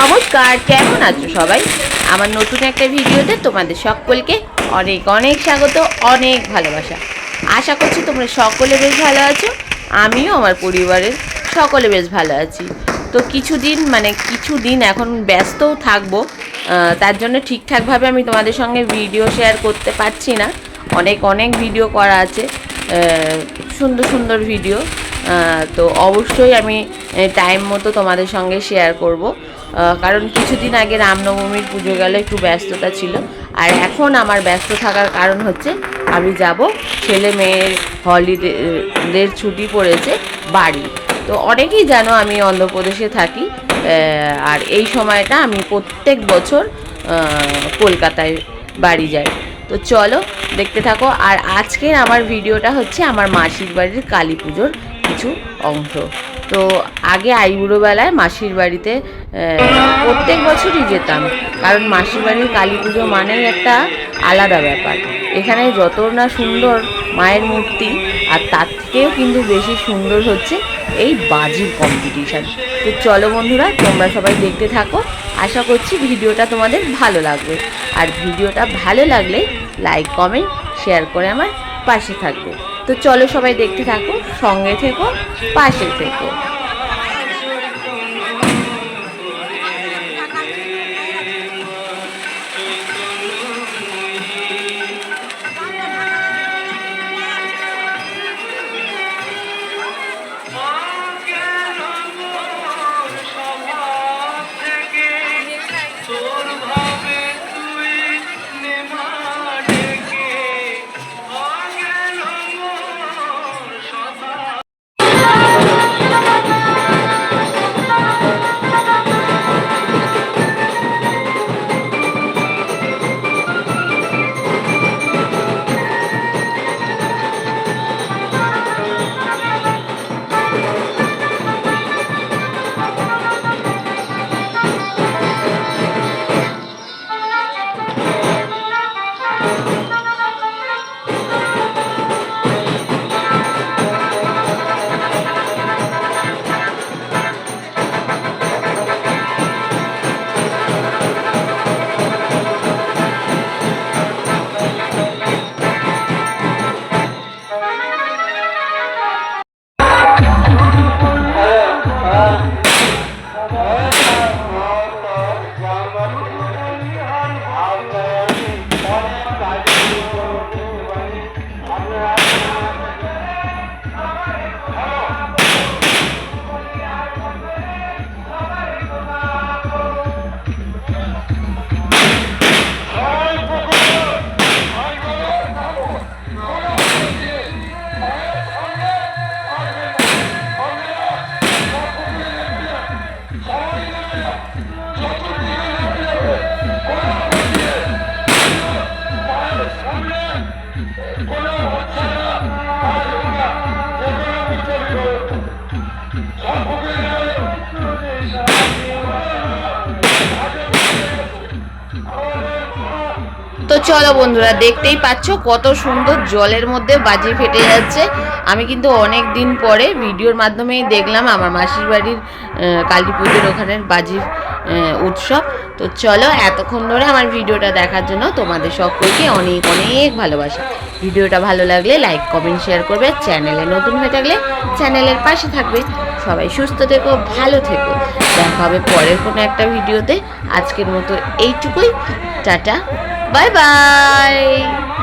নমস্কার, কেমন আছো সবাই? আমার নতুন একটা ভিডিওতে তোমাদের সকলকে অনেক অনেক স্বাগত, অনেক ভালোবাসা। আশা করছি তোমরা সকলে বেশ ভালো আছো, আমিও আমার পরিবারের সকলে বেশ ভালো আছি। তো কিছুদিন মানে কিছুদিন এখন ব্যস্তও থাকব তার জন্য ঠিকঠাকভাবে আমি তোমাদের সঙ্গে ভিডিও শেয়ার করতে পারছি না। অনেক অনেক ভিডিও করা আছে সুন্দর সুন্দর ভিডিও। তো অবশ্যই আমি টাইম মতো তোমাদের সঙ্গে শেয়ার করব। কারণ কিছুদিন আগে রামনবমীর পুজো গেল, একটু ব্যস্ততা ছিল। আর এখন আমার ব্যস্ত থাকার কারণ হচ্ছে, আমি যাব ছেলে মেয়ের হলিডেদের ছুটি পড়েছে বাড়ি। তো অনেকেই জানো আমি অন্ধ্রপ্রদেশে থাকি আর এই সময়টা আমি প্রত্যেক বছর কলকাতায় বাড়ি যাই। তো চলো দেখতে থাকো। আর আজকের আমার ভিডিওটা হচ্ছে আমার মাসির বাড়ির কালী পুজোর কিছু অংশ। তো আগে আইবুড়ো বেলায় মাসির বাড়িতে প্রত্যেক বছরই যেতাম। কারণ মাসির বাড়ির কালী পুজো মানেই একটা আলাদা ব্যাপার। এখানে যত না সুন্দর মায়ের মূর্তি, আর তার থেকেও কিন্তু বেশি সুন্দর হচ্ছে এই বাজির কম্পিটিশান তো চলো বন্ধুরা, তোমরা সবাই দেখতে থাকো। আশা করছি ভিডিওটা তোমাদের ভালো লাগবে। আর ভিডিওটা ভালো লাগলে লাইক কমেন্ট শেয়ার করে আমার পাশে থাকবে। তো চলো সবাই দেখতে থাকো সঙ্গে থেকো পাশে থেকো। 우리는 고난 호차나 아름과 고난 미터리로 চলো বন্ধুরা, দেখতেই পাচ্ছ কত সুন্দর জলের মধ্যে বাজি ফেটে যাচ্ছে। আমি কিন্তু অনেক দিন পরে ভিডিওর মাধ্যমেই দেখলাম আমার মাসির বাড়ির কালী পুজোর ওখানের বাজির উৎসব। তো চলো, এতক্ষণ ধরে আমার ভিডিওটা দেখার জন্য তোমাদের সকলকে অনেক অনেক ভালোবাসা। ভিডিওটা ভালো লাগলে লাইক, কমেন্ট, শেয়ার করবে। চ্যানেলে নতুন হয়ে থাকলে চ্যানেলের পাশে থাকবে। সবাই সুস্থ থেকো, ভালো থেকো। দেখা হবে পরের কোনো একটা ভিডিওতে। আজকের মতো এইটুকুই। টাটা। Bye bye.